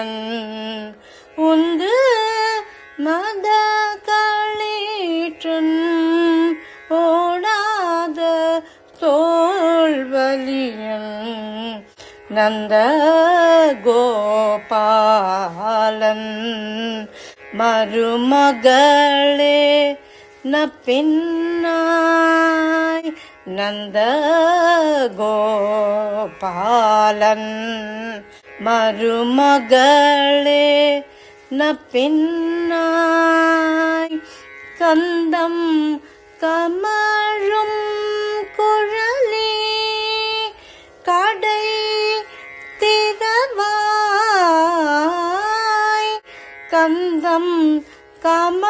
களிற்றன் உந்து மத களீற்றன் ஓடாத தோல்வலியன் நந்த கோபாலன் மருமகளே நப்பின்னாய் நந்த கோபாலன் மருமகளே ந பின்னாய் கந்தம் கமழும் குழலே கடை திறவாய் கந்தம் கம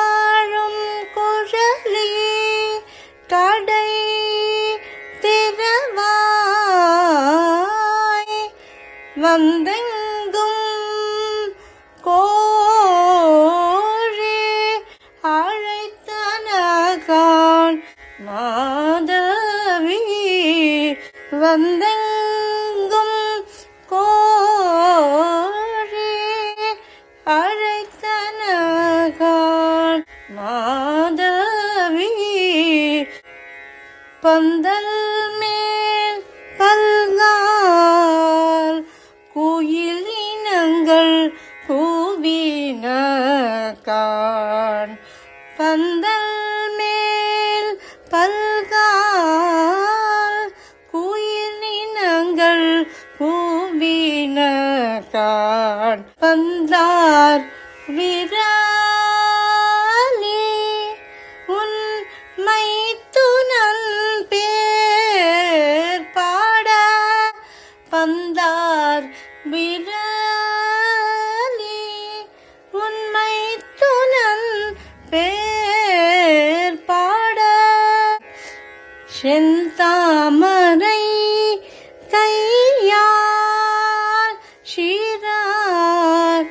வந்தெங்கும் கோழி அழைத்தனகான் மாதவி வந்தெங்கும் கோழி அழைத்தனகான் மாதவி பந்தல் குயிலினங்கள் கையால் ஷீரார்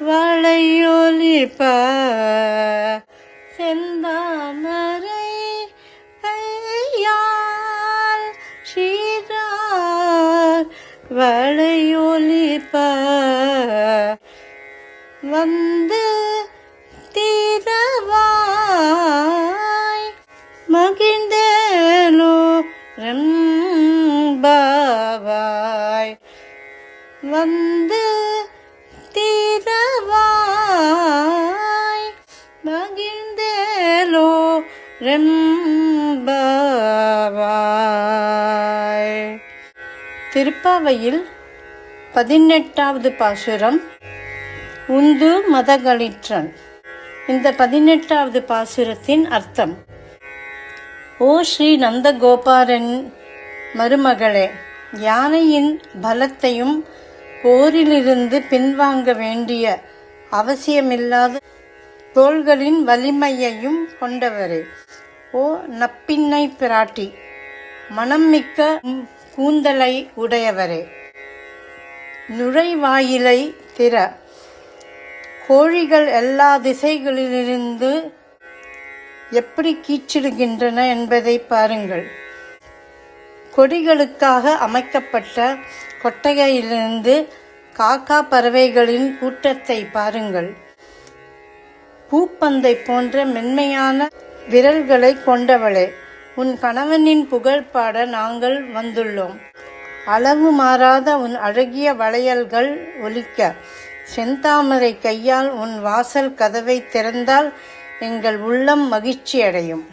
வளையொலிப்ப. செந்தாமரை கையால் ஷீரார் வளையொலிப்ப. வந்து ரம்பாவாய் வந்து தீரவாய் மகிழ்ந்தேலோ ரெம்பவாய். திருப்பாவையில் பதினெட்டாவது பாசுரம் உந்து மதகளிற்றன் இந்த பதினெட்டாவது பாசுரத்தின் அர்த்தம் ஓ ஸ்ரீ நந்தகோபாலன் மருமகளே யானையின் பலத்தையும் போரிலிருந்து பின்வாங்க வேண்டிய அவசியமில்லாத தோள்களின் வலிமையையும் கொண்டவரே. ஓ நப்பின்னை பிராட்டி மனம் மிக்க கூந்தலை உடையவரே. நுழைவாயிலை திற கோழிகள் எல்லா திசைகளிலிருந்து எப்படி கீச்சிடுகின்றன என்பதை பாருங்கள். கொடிகளுக்காக அமைக்கப்பட்ட கொட்டகையிலிருந்து காக்கா பறவைகளின் கூட்டத்தை பாருங்கள். பூப்பந்தை போன்ற மென்மையான விரல்களை கொண்டவளே உன் கணவனின் புகழ் பாட நாங்கள் வந்துள்ளோம். அளவு மாறாத உன் அழகிய வளையல்கள் ஒலிக்க செந்தாமரை கையால் உன் வாசல் கதவை திறந்தால் எங்கள் உள்ளம் மகிழ்ச்சி அடையும்